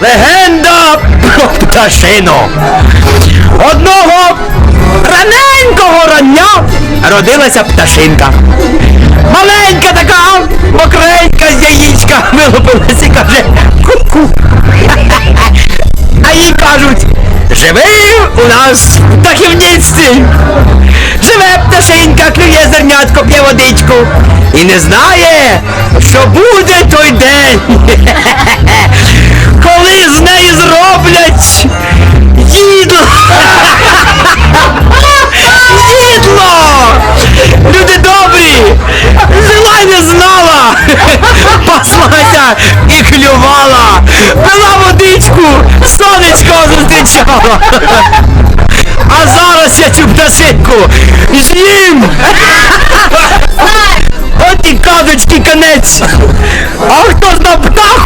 Легенда про пташину. Одного раненького рання родилася пташинка. Маленька така, мокренька з яєчка вилупилась і каже ку-ку. А їй кажуть, живи у нас в птахівництві. Живе пташенька, клює зернятко, п'є водичку і не знає, що буде той день, Паслася і клювала! Пила водичку, сонечко зустрічала! А зараз я цю пташинку з'їм! От і казочки конець! А хто ж на Молодець!